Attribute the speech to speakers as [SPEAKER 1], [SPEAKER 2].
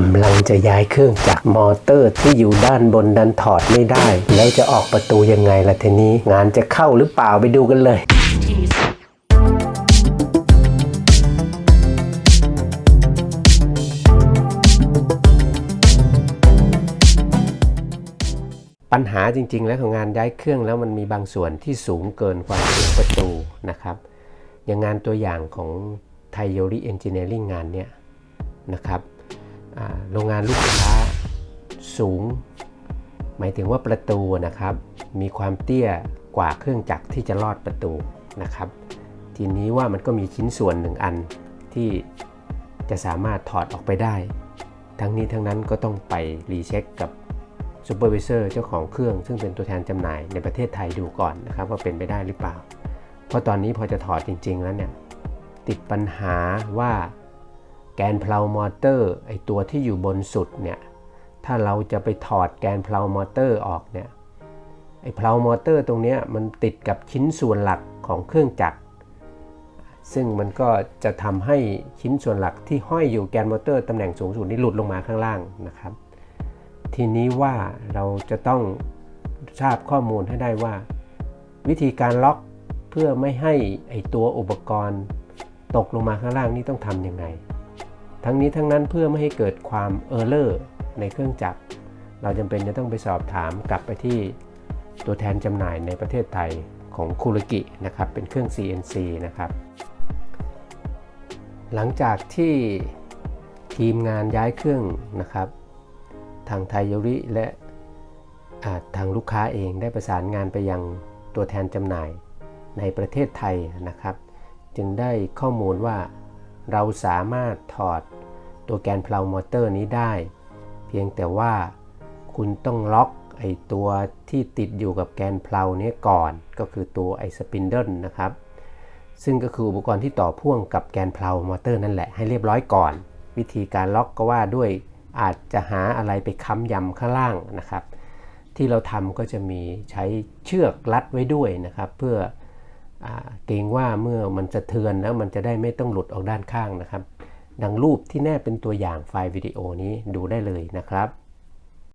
[SPEAKER 1] กำลังจะย้ายเครื่องจากมอเตอร์ที่อยู่ด้านบนดันถอดไม่ได้ แล้วจะออกประตูยังไงล่ะทีนี้ งานจะเข้าหรือเปล่าไปดูกันเลยปัญหาจริง ๆ แล้วของงานย้ายเครื่องแล้วมันมีบางส่วนที่สูงเกินความสูงประตูนะครับ อย่างงานตัวอย่างของไทยโยริเอนจิเนียริงงานเนี้ยนะครับ โรงงานลูกค้าสูง หมายถึงว่าประตูนะครับ มีความเตี้ยกว่าเครื่องจักรที่จะลอดประตูนะครับ ทีนี้ว่ามันก็มีชิ้นส่วนหนึ่งอันที่จะสามารถถอดออกไปได้ ทั้งนี้ทั้งนั้นก็ต้องไปรีเช็คกับซูเปอร์วิเซอร์เจ้าของเครื่อง ซึ่งเป็นตัวแทนจำหน่ายในประเทศไทยดูก่อนนะครับ ว่าเป็นไปได้หรือเปล่า เพราะตอนนี้พอจะถอดจริง ๆ แล้วเนี่ยติดปัญหาว่า แกนเพลามอเตอร์ไอตัวที่อยู่บนสุดเนี่ยถ้าเราจะไปถอดแกนเพลามอเตอร์ออกเนี่ยไอเพลามอเตอร์ตรงเนี้ยมันติดกับชิ้นส่วนหลักของเครื่องจักร ซึ่งมันก็จะทำให้ชิ้นส่วนหลักที่ห้อยอยู่แกนมอเตอร์ตำแหน่งสูงสุดนี้หลุดลงมาข้างล่างนะครับ ทีนี้ว่าเราจะต้องทราบข้อมูลให้ได้ว่า วิธีการล็อกเพื่อไม่ให้ไอตัวอุปกรณ์ตกลงมาข้างล่างนี่ต้องทำยังไง ทั้งนี้ทั้งนั้นเพื่อไม่ให้เกิดความเออร์เลอร์ในเครื่องจักร เราจำเป็นจะต้องไปสอบถามกลับไปที่ตัวแทนจำหน่ายในประเทศไทยของคุรกินะครับเป็นเครื่อง CNC นะครับ หลังจากที่ทีมงานย้ายเครื่องนะครับ ทางไทยยริและทางลูกค้าเองได้ประสานงานไปยังตัวแทนจำหน่ายในประเทศไทยนะครับ จึงได้ข้อมูลว่าเราสามารถถอด ตัวแกนเพลามอเตอร์นี้ได้ เพียงแต่ว่าคุณต้องล็อกไอตัวที่ติดอยู่กับแกนเพลาเนี้ก่อนก็คือตัวไอสปินเดิลนะครับ ซึ่งก็คืออุปกรณ์ที่ต่อพ่วงกับแกนเพลามอเตอร์นั่นแหละให้เรียบร้อยก่อน วิธีการล็อกก็ว่าด้วยอาจจะหาอะไรไปค้ำยำข้างล่างนะครับ ที่เราทำก็จะมีใช้เชือกรัดไว้ด้วยนะครับ เพื่ออเกรงว่าเมื่อมันจะเทือนแล้วมันจะได้ไม่ต้องหลุดออกด้านข้างนะครับ ดังรูปที่แนบเป็นตัวอย่างไฟล์วิดีโอนี้ดูได้เลยนะครับ